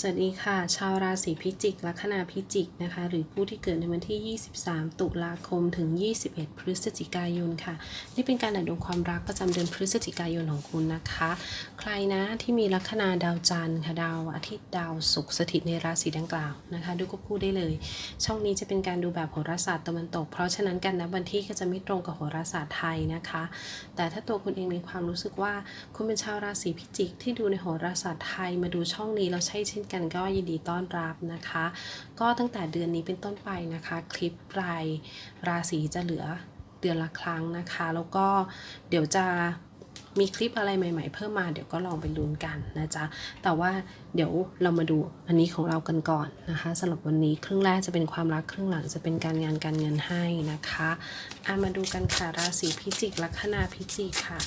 สวัสดีค่ะ ชาวราศีพิจิก ลัคนาพิจิกนะคะ หรือผู้ที่เกิดในวันที่ 23 ตุลาคมถึง 21 พฤศจิกายนค่ะ นี่เป็นการอ่านดวงความรักประจำเดือนพฤศจิกายนของคุณนะคะ ใครนะที่มีลัคนาดาวจันทร์ค่ะดาวอาทิตย์ดาวศุกร์สถิตในราศีดังกล่าวนะคะ ดูก็พูดได้เลย ช่องนี้จะเป็นการดูแบบโหราศาสตร์ตะวันตก เพราะฉะนั้นการนับวันที่ก็จะไม่ตรงกับโหราศาสตร์ไทยนะคะ แต่ถ้าตัวคุณเองมีความรู้สึกว่า คุณเป็นชาวราศีพิจิก ที่ดูในโหราศาสตร์ไทยมาดูช่องนี้แล้วใช่เช่นกันก็ยินดีต้อนรับนะคะ ก็ตั้งแต่เดือนนี้เป็นต้นไปนะคะ คลิปรายราศีจะเหลือเดือนละครั้งนะคะ แล้วก็เดี๋ยวจะมีคลิปอะไรใหม่ ๆ เพิ่มมาเดี๋ยวก็ลองไปลุ้นกันนะจ๊ะ แต่ว่าเดี๋ยวเรามาดูอันนี้ของเรากันก่อนนะคะสำหรับวันนี้ครึ่งแรกจะเป็นความรักครึ่งหลังจะเป็นการงานการเงินให้นะคะอะมาดูกันค่ะราศีพิจิกลัคนาพิจิกค่ะ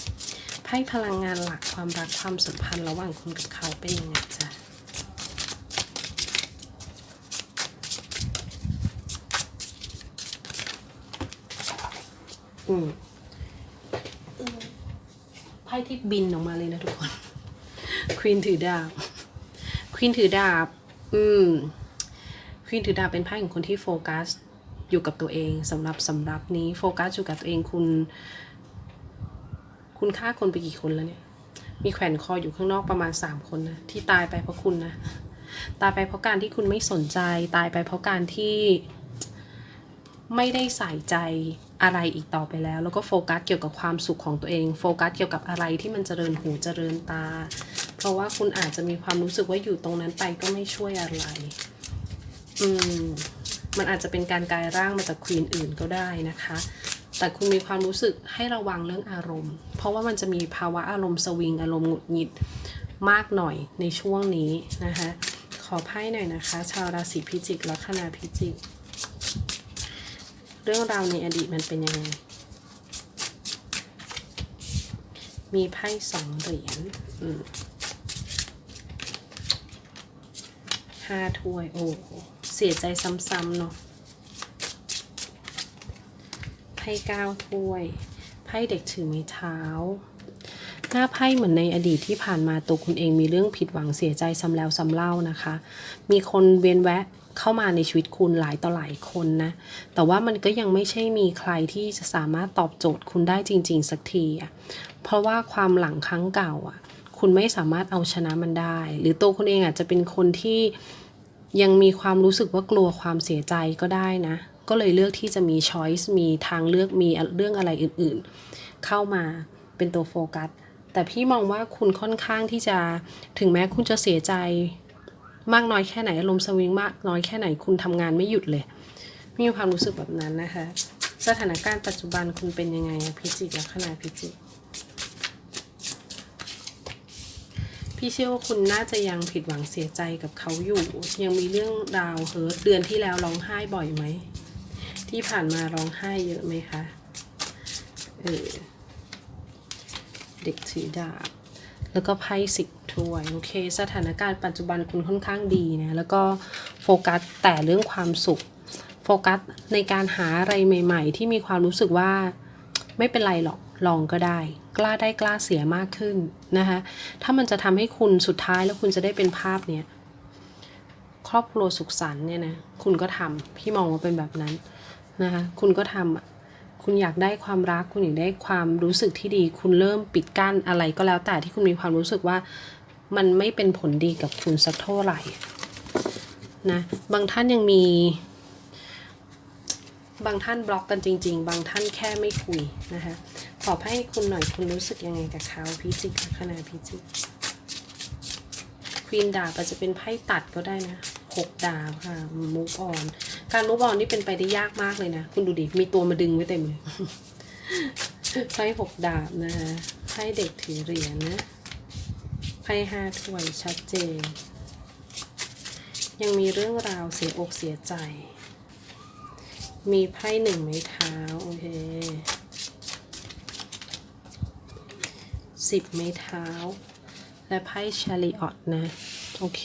ไพ่พลังงานหลักความรักความสัมพันธ์ระหว่างคุณกับเขาเป็นยังไงจ๊ะ อืมไพ่ที่บินออกมาเลยนะทุกคน ควีนถือดาบ ควีนถือดาบ อืม ควีนถือดาบเป็นไพ่ของคนที่โฟกัสอยู่กับตัวเองสำหรับสำหรับนี้โฟกัสอยู่กับตัวเองคุณ คุณฆ่าคนไปกี่คนแล้วเนี่ย มีแขวนคออยู่ข้างนอกประมาณสามคนนะที่ตายไปเพราะคุณนะตายไปเพราะการที่คุณไม่สนใจ ตายไปเพราะการที่ไม่ได้ใส่ใจ อะไรอีกต่อไปแล้ว แล้วก็โฟกัสเกี่ยวกับความสุขของตัวเอง โฟกัสเกี่ยวกับอะไรที่มันเจริญหูเจริญตา เพราะว่าคุณอาจจะมีความรู้สึกว่าอยู่ตรงนั้นไปก็ไม่ช่วยอะไร อืม มันอาจจะเป็นการกลายร่างมาจากควีนอื่นก็ได้นะคะ แต่คุณมีความรู้สึกให้ระวังเรื่องอารมณ์ เพราะว่ามันจะมีภาวะอารมณ์สวิง อารมณ์หงุดหงิดมากหน่อยในช่วงนี้นะคะ ขอไพ่หน่อยนะคะ ชาวราศีพิจิกลัคนาพิจิก เรื่องราวในอดีตมันเป็นยังไง มีไพ่สองเหรียญห้าถ้วย โอ้โหเสียใจซ้ำๆเนาะไพ่เก้าถ้วย ไพ่เด็กถือไม้เท้า หน้าไพ่เหมือนในอดีตที่ผ่านมาตัวคุณเองมีเรื่องผิดหวังเสียใจซ้ำแล้วซ้ำเล่านะคะ มีคนเวียนแวะ เข้ามาในชีวิตคุณหลายต่อหลายคนนะ แต่ว่ามันก็ยังไม่ใช่มีใครที่จะสามารถตอบโจทย์คุณได้จริง ๆ สักทีอะเพราะว่าความหลังครั้งเก่าอะ คุณไม่สามารถเอาชนะมันได้ หรือตัวคุณเองอาจจะเป็นคนที่ยังมีความรู้สึกว่ากลัวความเสียใจก็ได้นะ ก็เลยเลือกที่จะมีช้อยส์มีทางเลือกมีเรื่องอะไรอื่นๆ เข้ามาเป็นตัวโฟกัสแต่พี่มองว่าคุณค่อนข้างที่จะถึงแม้คุณจะเสียใจ มากน้อยแค่ไหนอารมณ์สวิงมากน้อยแค่ไหนคุณทำงานไม่หยุดเลย มีความรู้สึกแบบนั้นนะคะ สถานการณ์ปัจจุบันคุณเป็นยังไงพิจิกลักษณะพิจิกพี่เชื่อว่าคุณน่าจะยังผิดหวังเสียใจกับเขาอยู่ ยังมีเรื่องราวเฮิร์ตเดือนที่แล้วร้องไห้บ่อยไหม ที่ผ่านมาร้องไห้เยอะไหมคะ เออ เด็กถือดาบ แล้วก็ไพ่สิบ ถ้วยโอเค สถานการณ์ปัจจุบันคุณค่อนข้างดีนะแล้วก็โฟกัสแต่เรื่องความสุข โฟกัสในการหาอะไรใหม่ ๆ ที่มีความรู้สึกว่าไม่เป็นไรหรอกลองก็ได้ กล้าได้กล้าเสียมากขึ้นนะคะถ้ามันจะทำให้คุณสุดท้ายแล้วคุณจะได้เป็นภาพเนี้ยครอบครัวสุขสันต์เนี่ยนะคุณก็ทำพี่มองว่าเป็นแบบนั้นนะคะคุณก็ทำคุณอยากได้ความรัก คุณอยากได้ความรู้สึกที่ดี คุณเริ่มปิดกั้นอะไรก็แล้วแต่ที่คุณมีความรู้สึกว่า มันไม่เป็นผลดีกับคุณสักเท่าไหร่นะบางท่านยังมี บางท่านบล็อกกันจริง ๆ บางท่านแค่ไม่คุยนะคะขอให้คุณหน่อยคุณรู้สึกยังไงกับเขาพิจิกลักษณะพิจิกควีนดาบอาจจะเป็นไพ่ตัดก็ได้นะหกดาบค่ะมูฟออนการมูฟออนนี่เป็นไปได้ยากมากเลยนะ คุณดูดิ มีตัวมาดึงไว้เต็มเลยไพ่หกดาบนะคะไพ่เด็กถือเหรียญนะ ไพ่ห้าถ้วยชัดเจน ยังมีเรื่องราวเสียอกเสียใจ มีไพ่หนึ่งไม้เท้า โอเคสิบไม้เท้า และไพ่ชาริออตนะ โอเค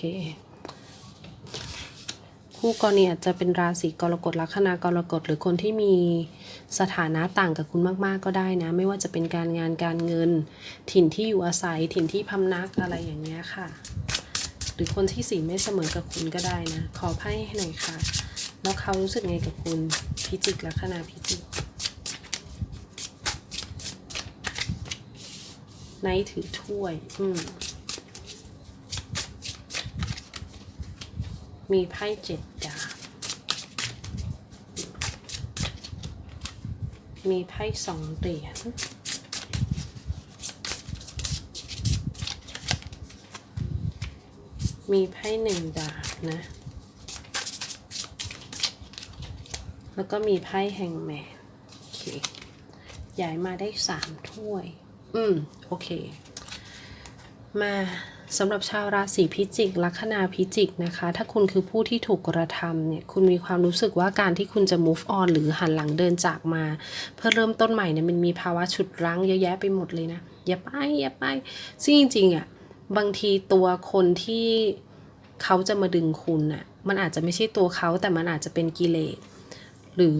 คู่กรณีอาจจะเป็นราศีกรกฎลัคนากรกฎหรือคนที่มี สถานะต่างกับคุณมากๆก็ได้นะ ไม่ว่าจะเป็นการงานการเงิน ถิ่นที่อยู่อาศัยถิ่นที่พำนักอะไรอย่างเงี้ยค่ะ หรือคนที่สีไม่เสมอกับคุณก็ได้นะ ขอไพ่ให้หน่อยค่ะ แล้วเขารู้สึกไงกับคุณพิจิกลัคนาพิจิกไนท์ถือถ้วย อืมมีไพ่เจ็ดดาบ มีไพ่สองเหรียญมีไพ่หนึ่งดาบนะ แล้วก็มีไพ่แห่งแมนโอเคย้ายมาได้สามถ้วย อืม โอเค มา สำหรับชาวราศีพิจิก ลัคนาพิจิกนะคะ ถ้าคุณคือผู้ที่ถูกกระทำเนี่ย คุณมีความรู้สึกว่าการที่คุณจะ move on หรือหันหลังเดินจากมา เพื่อเริ่มต้นใหม่เนี่ยมันมีภาวะฉุดรั้งเยอะแยะไปหมดเลยนะ อย่าไป อย่าไป ซึ่งจริงๆอะ บางทีตัวคนที่เขาจะมาดึงคุณน่ะ มันอาจจะไม่ใช่ตัวเขาแต่มันอาจจะเป็นกิเลส หรือ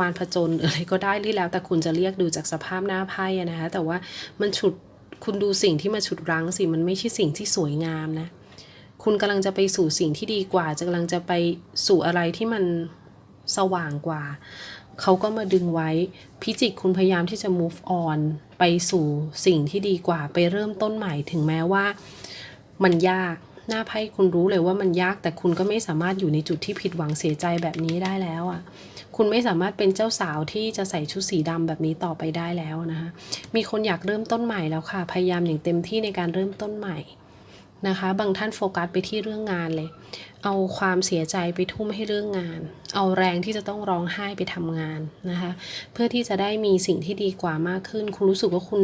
มารผจญอะไรก็ได้ที่แล้ว แต่คุณจะเรียกดูจากสภาพหน้าไพ่นะคะ แต่ว่ามันฉุด คุณดูสิ่งที่มาฉุดรั้งสิมันไม่ใช่สิ่งที่สวยงามนะ คุณกำลังจะไปสู่สิ่งที่ดีกว่าจะกำลังจะไปสู่อะไรที่มันสว่างกว่า เขาก็มาดึงไว้พิจิกคุณพยายามที่จะ move on ไปสู่สิ่งที่ดีกว่า ไปเริ่มต้นใหม่ถึงแม้ว่ามันยากหน้าไพ่คุณรู้เลยว่ามันยากแต่คุณก็ไม่สามารถอยู่ในจุดที่ผิดหวังเสียใจแบบนี้ได้แล้วอะ คุณไม่สามารถเป็นเจ้าสาวที่จะใส่ชุดสีดำแบบนี้ต่อไปได้แล้วนะคะมีคนอยากเริ่มต้นใหม่แล้วค่ะ พยายามอย่างเต็มที่ในการเริ่มต้นใหม่นะคะ บางท่านโฟกัสไปที่เรื่องงานเลย เอาความเสียใจไปทุ่มให้เรื่องงาน เอาแรงที่จะต้องร้องไห้ไปทำงานนะคะ เพื่อที่จะได้มีสิ่งที่ดีกว่ามากขึ้น คุณรู้สึกว่าคุณ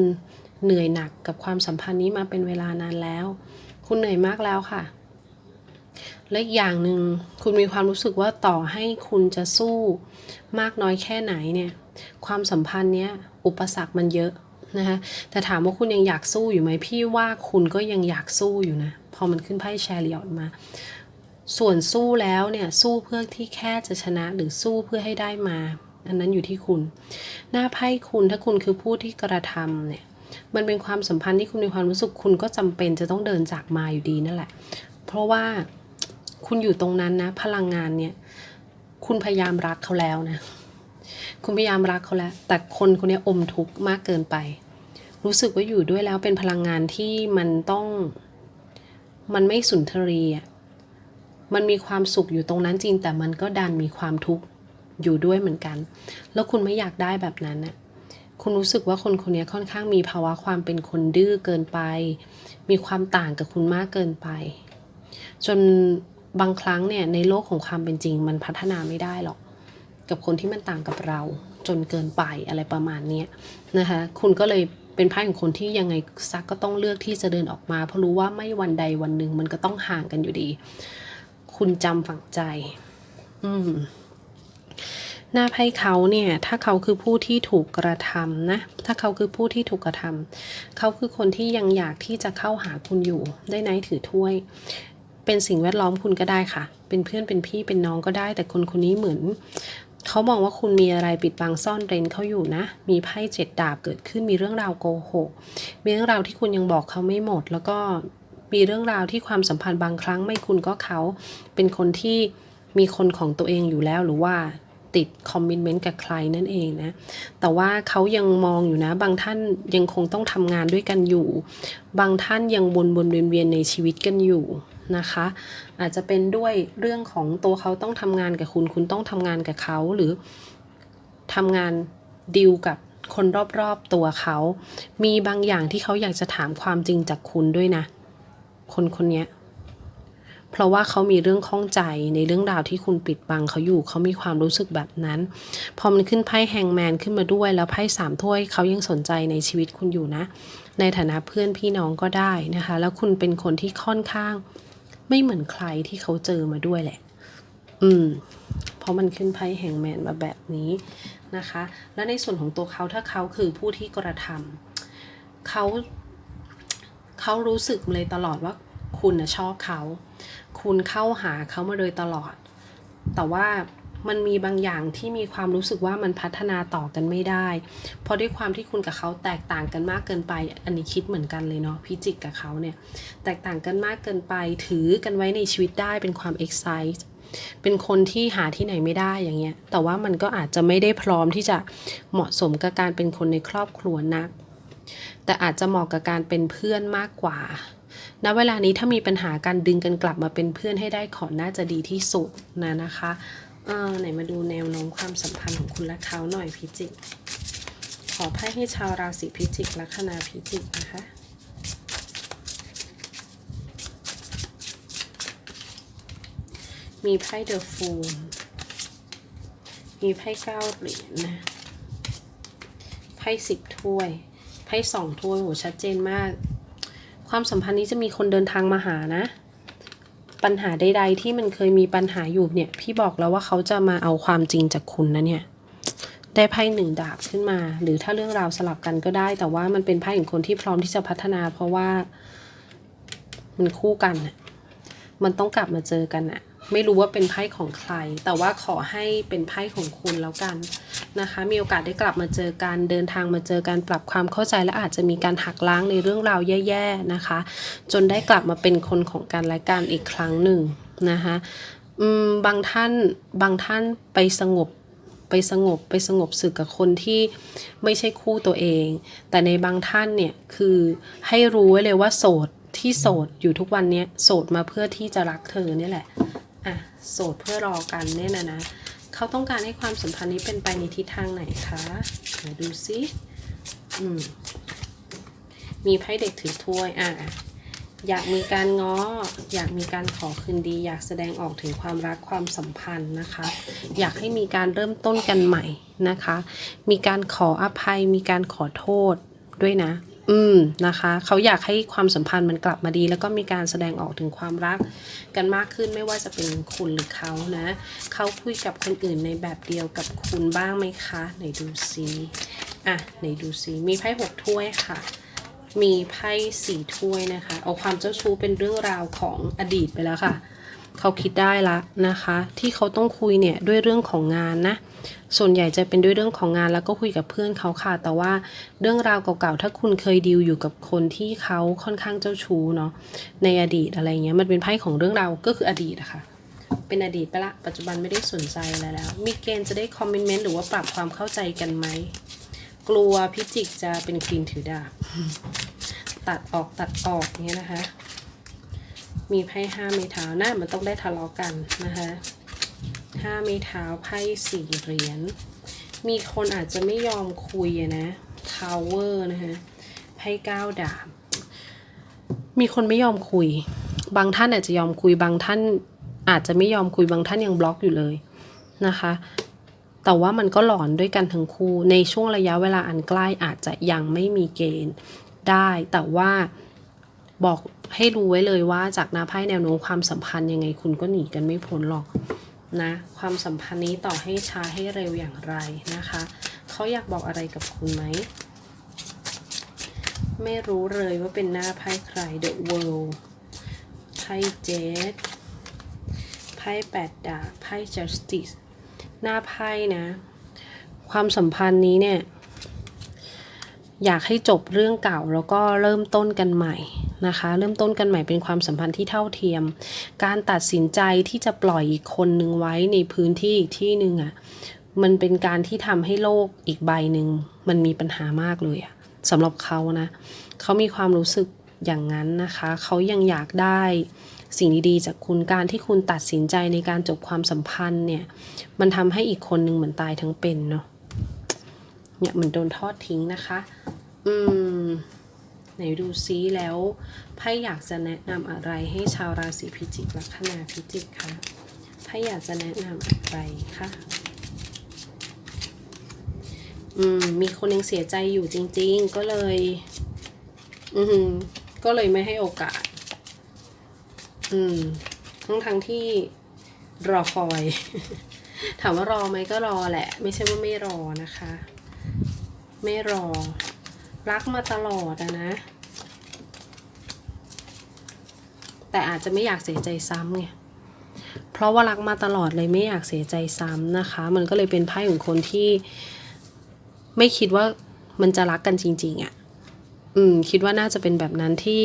เหนื่อยหนักกับความสัมพันธ์นี้มาเป็นเวลานานแล้ว คุณเหนื่อยมากแล้วค่ะ และอีกอย่างหนึ่งคุณมีความรู้สึกว่าต่อให้คุณจะสู้มากน้อยแค่ไหนเนี่ยความสัมพันธ์เนี้ยอุปสรรคมันเยอะนะคะแต่ถามว่าคุณยังอยากสู้อยู่ไหมพี่ว่าคุณก็ยังอยากสู้อยู่นะพอมันขึ้นไพ่แชร์เลียออกมา ส่วนสู้แล้วเนี่ยสู้เพื่อที่แค่จะชนะหรือสู้เพื่อให้ได้มา อันนั้นอยู่ที่คุณ หน้าไพ่คุณถ้าคุณคือผู้ที่กระทำเนี่ยมันเป็นความสัมพันธ์ที่คุณมีความรู้สึกคุณก็จำเป็นจะต้องเดินจากมาอยู่ดีนั่นแหละ เพราะว่า คุณอยู่ตรงนั้นนะ พลังงานเนี่ย คุณพยายามรักเขาแล้วนะ คุณพยายามรักเขาแล้ว แต่คนคนนี้อมทุกข์มากเกินไป รู้สึกว่าอยู่ด้วยแล้วเป็นพลังงานที่มันต้อง มันไม่สุนทรีย์อะมันมีความสุขอยู่ตรงนั้นจริง แต่มันก็ดันมีความทุกข์อยู่ด้วยเหมือนกัน แล้วคุณไม่อยากได้แบบนั้นน่ะ คุณรู้สึกว่าคนคนนี้ค่อนข้างมีภาวะความเป็นคนดื้อเกินไป มีความต่างกับคุณมากเกินไป จน บางครั้งเนี่ยในโลกของความเป็นจริง มันพัฒนาไม่ได้หรอก กับคนที่มันต่างกับเรา จนเกินไปอะไรประมาณนี้นะคะคุณก็เลยเป็นไพ่ของคนที่ยังไงซักก็ต้องเลือกที่จะเดินออกมา เพราะรู้ว่าไม่วันใดวันหนึ่งมันก็ต้องห่างกันอยู่ดี คุณจำฝังใจ อืมหน้าไพ่เขาเนี่ยถ้าเขาคือผู้ที่ถูกกระทำนะถ้าเขาคือผู้ที่ถูกกระทำเขาคือคนที่ยังอยากที่จะเข้าหาคุณอยู่ได้ไนท์ถือถ้วย เป็นสิ่งแวดล้อมคุณก็ได้ค่ะ เป็นเพื่อนเป็นพี่เป็นน้องก็ได้ แต่คนคนนี้เหมือนเขามองว่าคุณมีอะไรปิดบังซ่อนเร้นเขาอยู่นะ มีไพ่เจ็ดดาบเกิดขึ้น มีเรื่องราวโกหก มีเรื่องราวที่คุณยังบอกเขาไม่หมด แล้วก็มีเรื่องราวที่ความสัมพันธ์บางครั้งไม่คุณก็เขา เป็นคนที่มีคนของตัวเองอยู่แล้วหรือว่าติดคอมมิชเมนต์กับใครนั่นเองนะ แต่ว่าเขายังมองอยู่นะ บางท่านยังคงต้องทำงานด้วยกันอยู่ บางท่านยังวนวนเวียนเวียนในชีวิตกันอยู่ นะคะ อาจจะเป็นด้วยเรื่องของตัวเขาต้องทำงานกับคุณ คุณต้องทำงานกับเขาหรือทำงานดีลกับคนรอบๆตัวเขา มีบางอย่างที่เขาอยากจะถามความจริงจากคุณด้วยนะ คนคนนี้เพราะว่าเขามีเรื่องข้องใจในเรื่องราวที่คุณปิดบังเขาอยู่เขามีความรู้สึกแบบนั้น พอมันขึ้นไพ่แฮงแมนขึ้นมาด้วยแล้วไพ่สามถ้วยเขายังสนใจในชีวิตคุณอยู่นะ ในฐานะเพื่อนพี่น้องก็ได้นะคะ แล้วคุณเป็นคนที่ค่อนข้าง ไม่เหมือนใครที่เขาเจอมาด้วยแหละ อืม เพราะมันขึ้นไพ่แห่งแมนมาแบบนี้นะคะ และในส่วนของตัวเขาถ้าเขาคือผู้ที่กระทำเขาเขารู้สึกเลยตลอดว่าคุณนะชอบเขา คุณเข้าหาเขามาโดยตลอด แต่ว่า มันมีบางอย่างที่มีความรู้สึกว่ามันพัฒนาต่อกันไม่ได้ เพราะด้วยความที่คุณกับเขาแตกต่างกันมากเกินไป อันนี้คิดเหมือนกันเลยเนาะพิจิกกับเขาเนี่ย แตกต่างกันมากเกินไป ถือกันไว้ในชีวิตได้เป็นความ excite เป็นคนที่หาที่ไหนไม่ได้อย่างเงี้ย แต่ว่ามันก็อาจจะไม่ได้พร้อมที่จะเหมาะสมกับการเป็นคนในครอบครัวนัก แต่อาจจะเหมาะกับการเป็นเพื่อนมากกว่า ณ เวลานี้ถ้ามีปัญหาการดึงกันกลับมาเป็นเพื่อนให้ได้ขอน่าจะดีที่สุดนะนะคะ เออไหนมาดูแนวโน้มความสัมพันธ์ของคุณและเขาหน่อยพิจิก ขอไพ่ให้ชาวราศีพิจิกลัคนาพิจิกนะคะมีไพ่เดอะฟูลมีไพ่เก้าเหรียญนะ ไพ่สิบถ้วย ไพ่สองถ้วยโหชัดเจนมาก ความสัมพันธ์นี้จะมีคนเดินทางมาหานะ ปัญหาใดๆที่มันเคยมีปัญหาอยู่เนี่ย พี่บอกแล้วว่าเขาจะมาเอาความจริงจากคุณนะเนี่ย ได้ไพ่หนึ่งดาบขึ้นมา หรือถ้าเรื่องราวสลับกันก็ได้ แต่ว่ามันเป็นไพ่ของคนที่พร้อมที่จะพัฒนา เพราะว่ามันคู่กัน มันต้องกลับมาเจอกันน่ะ ไม่รู้ว่าเป็นไพ่ของใคร แต่ว่าขอให้เป็นไพ่ของคุณแล้วกันนะคะ มีโอกาสได้กลับมาเจอกันเดินทางมาเจอการปรับความเข้าใจและอาจจะมีการหักล้างในเรื่องราวแย่ๆนะคะ จนได้กลับมาเป็นคนของกันและกันอีกครั้งหนึ่งนะคะบางท่านบางท่านไปสงบไปสงบไปสงบสึกกับคนที่ไม่ใช่คู่ตัวเอง แต่ในบางท่านเนี่ยคือให้รู้ไว้เลยว่าโสดที่โสดอยู่ทุกวันนี้โสดมาเพื่อที่จะรักเธอเนี่ยแหละ อะโสดเพื่อรอกันเนี่ยนะนะเขาต้องการให้ความสัมพันธ์นี้เป็นไปในทิศทางไหนคะไหนดูซิอืมมีไพ่เด็กถือถ้วยอะอยากมีการง้อ อยากมีการขอคืนดี อยากแสดงออกถึงความรักความสัมพันธ์นะคะ อยากให้มีการเริ่มต้นกันใหม่นะคะ มีการขออภัย มีการขอโทษด้วยนะ อืมนะคะเขาอยากให้ความสัมพันธ์มันกลับมาดี แล้วก็มีการแสดงออกถึงความรักกันมากขึ้นไม่ว่าจะเป็นคุณหรือเขานะเขาคุยกับคนอื่นในแบบเดียวกับคุณบ้างไหมคะไหนดูซิอะไหนดูซิมีไพ่หกถ้วยค่ะ มีไพ่สี่ถ้วยนะคะ เอาความเจ้าชู้เป็นเรื่องราวของอดีตไปแล้วค่ะ เขาคิดได้ละนะคะ ที่เขาต้องคุยเนี่ยด้วยเรื่องของงานนะ ส่วนใหญ่จะเป็นด้วยเรื่องของงานแล้วก็คุยกับเพื่อนเขาค่ะ แต่ว่าเรื่องราวเก่าๆถ้าคุณเคยดีลอยู่กับคนที่เขาค่อนข้างเจ้าชู้เนาะในอดีตอะไรเงี้ยมันเป็นไพ่ของเรื่องราวก็คืออดีตอะค่ะเป็นอดีตไปละปัจจุบันไม่ได้สนใจอะไรแล้ว มีเกณฑ์จะได้คอมเมนต์หรือว่าปรับความเข้าใจกันไหม กลัวพิจิกจะเป็นควีนถือดาบตัดออกตัดออกเงี้ยนะคะ มีไพ่ห้าไม้เท้าหน้ามันต้องได้ทะเลาะกันนะคะห้าไม้เท้าไพ่สี่เหรียญมีคนอาจจะไม่ยอมคุยนะทาวเวอร์นะคะไพ่เก้าดาบมีคนไม่ยอมคุย บางท่านอาจจะยอมคุยบางท่านอาจจะไม่ยอมคุยบางท่านยังบล็อกอยู่เลยนะคะ แต่ว่ามันก็หลอนด้วยกันทั้งคู่ ในช่วงระยะเวลาอันใกล้อาจจะยังไม่มีเกณฑ์ได้ แต่ว่าบอก ให้รู้ไว้เลยว่าจากหนาไพ่แนวโน้มความสัมพันธ์ยังไงคุณก็หนีกันไม่พ้นหรอกนะความสัมพันธ์นี้ต่อให้ช้าให้เร็วอย่างไรนะคะเขาอยากบอกอะไรกับคุณไหม ไม่รู้เลยว่าเป็นหน้าไพ่ใคร The World ไพ่เจดไพ่แปดดาบไพ่ Justice หน้าไพ่นะ ความสัมพันธ์นี้เนี่ย อยากให้จบเรื่องเก่าแล้วก็เริ่มต้นกันใหม่ นะคะ เริ่มต้นกันใหม่เป็นความสัมพันธ์ที่เท่าเทียม การตัดสินใจที่จะปล่อยอีกคนนึงไว้ในพื้นที่อีกที่หนึ่งอะ่ะมันเป็นการที่ทำให้โลกอีกใบหนึ่งมันมีปัญหามากเลยอะสำหรับเขานะเขามีความรู้สึกอย่างนั้นนะคะ เขายังอยากได้สิ่งดีๆ จากคุณการที่คุณตัดสินใจในการจบความสัมพันธ์เนี่ย มันทำให้อีกคนนึงเหมือนตายทั้งเป็นเนาะเนี่ยเหมือนโดนทอดทิ้งนะคะ อืม ไหนดูซิแล้วไพ่อยากจะแนะนำอะไรให้ชาวราศีพิจิกลัคนาพิจิกคะไพ่อยากจะแนะนำอะไรคะอืมมีคนยังเสียใจอยู่จริง ๆ ก็เลย อือหือก็เลยไม่ให้โอกาส อืม ทั้งทั้งที่รอคอย ถามว่ารอไหมก็รอแหละ ไม่ใช่ว่าไม่รอนะคะ ไม่รอ รักมาตลอดอะนะ แต่อาจจะไม่อยากเสียใจซ้ำไงเพราะว่ารักมาตลอดเลยไม่อยากเสียใจซ้ำนะคะ มันก็เลยเป็นไพ่ของคนที่ไม่คิดว่ามันจะรักกันจริง ๆอะ่ะ อืม คิดว่าน่าจะเป็นแบบนั้นที่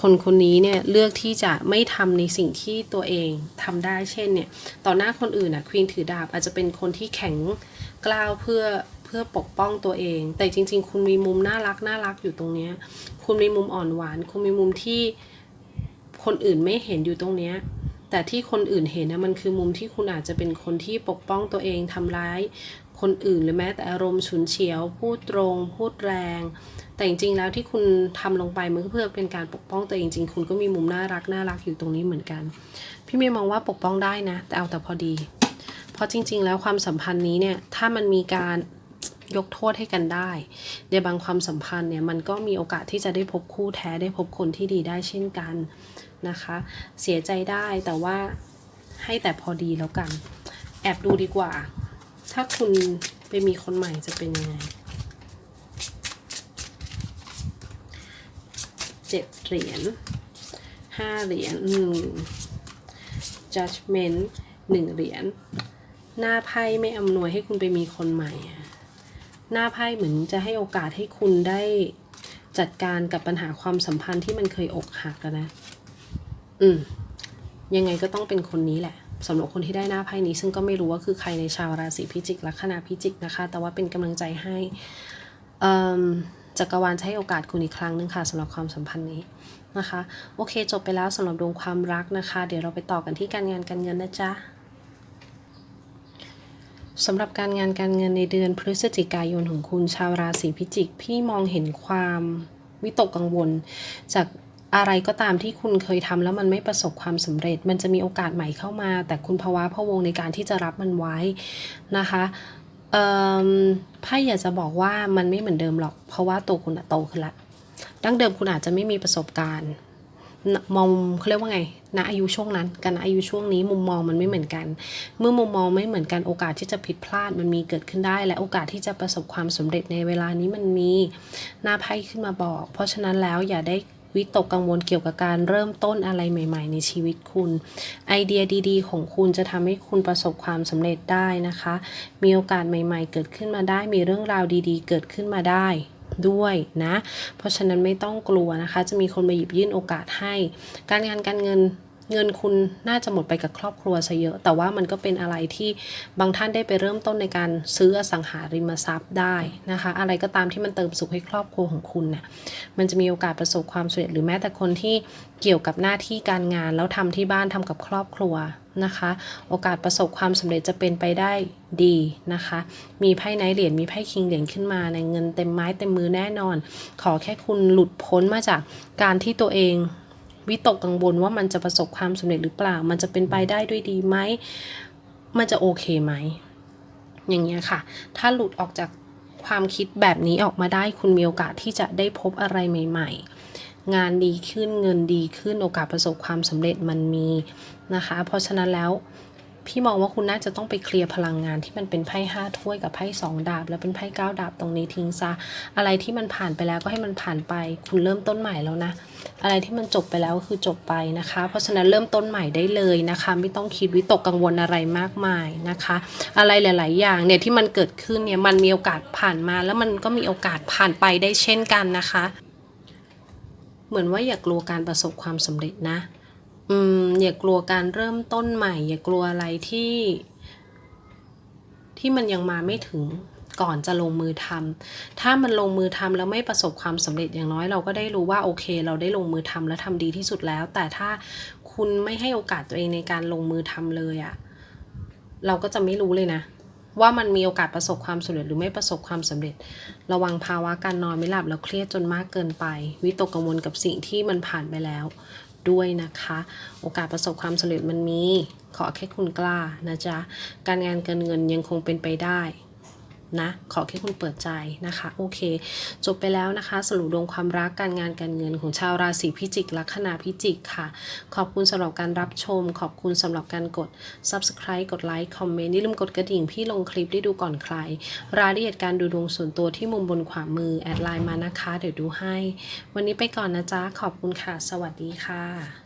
คนคนนี้เนี่ยเลือกที่จะไม่ทำในสิ่งที่ตัวเองทำได้เช่นเนี่ย ต่อหน้าคนอื่นอะควีนถือดาบอาจจะเป็นคนที่แข็งกล้าวเพื่อ พื่อปกป้องตัวเอง แต่จริง ๆ คุณมีมุมน่ารักน่ารักอยู่ตรงเนี้ย คุณมีมุมอ่อนหวาน คุณมีมุมที่คนอื่นไม่เห็นอยู่ตรงเนี้ยแต่ที่คนอื่นเห็นนะมันคือมุมที่คุณอาจจะเป็นคนที่ปกป้องตัวเองทำร้าย คนอื่นหรือแม้แต่อารมณ์ฉุนเฉียว พูดตรง พูดแรง แต่จริงๆแล้วที่คุณทำลงไปมันก็เพื่อเป็นการปกป้องตัวเองจริงๆคุณก็มีมุมน่ารักน่ารักอยู่ตรงนี้เหมือนกัน พี่เมย์มองว่าปกป้องได้นะ แต่เอาแต่พอดี เพราะจริง ๆ แล้วความสัมพันธ์นี้เนี่ยถ้ามันมีการ ยกโทษให้กันได้ ในบางความสัมพันธ์เนี่ยมันก็มีโอกาสที่จะได้พบคู่แท้ได้พบคนที่ดีได้เช่นกันนะคะ เสียใจได้แต่ว่าให้แต่พอดีแล้วกัน แอบดูดีกว่า ถ้าคุณไปมีคนใหม่จะเป็นยังไงเจ็ดเหรียญห้าเหรียญหนึ่ง judgment หนึ่งเหรียญหน้าไพ่ไม่อำนวยให้คุณไปมีคนใหม่อะ หน้าไพ่เหมือนจะให้โอกาสให้คุณได้จัดการกับปัญหาความสัมพันธ์ที่มันเคยอกหักอะนะ อืม ยังไงก็ต้องเป็นคนนี้แหละสำหรับคนที่ได้หน้าไพ่นี้ ซึ่งก็ไม่รู้ว่าคือใครในชาวราศีพิจิกลัคนาพิจิกนะคะ แต่ว่าเป็นกำลังใจให้จักรวาลจะให้โอกาสคุณอีกครั้งหนึงค่ะสำหรับความสัมพันธ์นี้นะคะ โอเค จบไปแล้วสำหรับดวงความรักนะคะ เดี๋ยวเราไปต่อกันที่การงานการเงินนะจ๊ะ สำหรับการงานการเงินในเดือนพฤศจิกายนของคุณชาวราศีพิจิก พี่มองเห็นความวิตกกังวล จากอะไรก็ตามที่คุณเคยทำแล้วมันไม่ประสบความสำเร็จ มันจะมีโอกาสใหม่เข้ามา แต่คุณภาวะพะวงในการที่จะรับมันไว้นะคะไพ่อยากจะบอกว่ามันไม่เหมือนเดิมหรอก เพราะว่าตัวคุณอะโตขึ้นละดั้งเดิมคุณอาจจะไม่มีประสบการณ์ มองเขาเรียกว่าไงณอายุช่วงนั้นกับณอายุช่วงนี้มุมมองมันไม่เหมือนกัน เมื่อมุมมองไม่เหมือนกันโอกาสที่จะผิดพลาดมันมีเกิดขึ้นได้ และโอกาสที่จะประสบความสำเร็จในเวลานี้มันมีหน้าไพ่ขึ้นมาบอก เพราะฉะนั้นแล้วอย่าได้วิตกกังวลเกี่ยวกับการเริ่มต้นอะไรใหม่ ๆ ในชีวิตคุณ ไอเดียดีๆ ของคุณจะทำให้คุณประสบความสำเร็จได้นะคะ มีโอกาสใหม่ ๆ เกิดขึ้นมาได้ มีเรื่องราวดีๆ เกิดขึ้นมาได้ ด้วยนะ เพราะฉะนั้นไม่ต้องกลัวนะคะ จะมีคนมาหยิบยื่นโอกาสให้ การงานการเงิน เงินคุณน่าจะหมดไปกับครอบครัวซะเยอะ แต่ว่ามันก็เป็นอะไรที่บางท่านได้ไปเริ่มต้นในการซื้ออสังหาริมทรัพย์ได้นะคะ อะไรก็ตามที่มันเติมสุขให้ครอบครัวของคุณเนี่ยมันจะมีโอกาสประสบความสำเร็จหรือแม้แต่คนที่เกี่ยวกับหน้าที่การงาน แล้วทำที่บ้านทำกับครอบครัวนะคะ โอกาสประสบความสำเร็จจะเป็นไปได้ดีนะคะ มีไพ่ไนเหรียญมีไพ่คิงเหรียญขึ้นมาในเงินเต็มไม้เต็มมือแน่นอน ขอแค่คุณหลุดพ้นมาจากการที่ตัวเอง วิตกกังวลว่ามันจะประสบความสำเร็จหรือเปล่า มันจะเป็นไปได้ด้วยดีไหม มันจะโอเคไหม อย่างเงี้ยค่ะ ถ้าหลุดออกจากความคิดแบบนี้ออกมาได้คุณมีโอกาสที่จะได้พบอะไรใหม่ ๆ งานดีขึ้นเงินดีขึ้นโอกาสประสบความสำเร็จมันมีนะคะ เพราะฉะนั้นแล้ว พี่มองว่าคุณน่าจะต้องไปเคลียร์พลังงานที่มันเป็นไพ่ห้าถ้วยกับไพ่สองดาบ แล้วเป็นไพ่เก้าดาบตรงนี้ทิ้งซะ อะไรที่มันผ่านไปแล้วก็ให้มันผ่านไป คุณเริ่มต้นใหม่แล้วนะ อะไรที่มันจบไปแล้วก็คือจบไปนะคะ เพราะฉะนั้นเริ่มต้นใหม่ได้เลยนะคะ ไม่ต้องคิดวิตกกังวลอะไรมากมายนะคะ อะไรหลาย ๆ อย่างเนี่ยที่มันเกิดขึ้นเนี่ยมันมีโอกาสผ่านมาแล้วมันก็มีโอกาสผ่านไปได้เช่นกันนะคะ เหมือนว่าอย่ากลัวการประสบความสำเร็จนะ อืมอย่ากลัวการเริ่มต้นใหม่ อย่ากลัวอะไรที่ ที่มันยังมาไม่ถึงก่อนจะลงมือทำถ้ามันลงมือทำแล้วไม่ประสบความสำเร็จอย่างน้อยเราก็ได้รู้ว่าโอเค เราได้ลงมือทำและทำดีที่สุดแล้ว แต่ถ้าคุณไม่ให้โอกาสตัวเองในการลงมือทำเลยอะเราก็จะไม่รู้เลยนะ ว่ามันมีโอกาสประสบความสำเร็จหรือไม่ประสบความสำเร็จ ระวังภาวะการนอนไม่หลับแล้วเครียดจนมากเกินไป วิตกกังวลกับสิ่งที่มันผ่านไปแล้ว ด้วยนะคะ โอกาสประสบความสำเร็จมันมี ขอแค่คุณกล้านะจ๊ะ การงานการเงินยังคงเป็นไปได้ นะ ขอแค่คุณเปิดใจนะคะ โอเค จบไปแล้วนะคะ สรุปดวงความรักการงานการเงินของชาวราศีพิจิกลัคนาพิจิกค่ะ ขอบคุณสำหรับการรับชม ขอบคุณสำหรับการกด subscribe กดไลค์คอมเมนต์อย่าลืมกดกระดิ่งพี่ลงคลิปได้ดูก่อนใคร รายละเอียดการดูดวงส่วนตัวที่มุมบนขวามือแอดไลน์มานะคะ เดี๋ยวดูให้ วันนี้ไปก่อนนะจ๊ะขอบคุณค่ะ สวัสดีค่ะ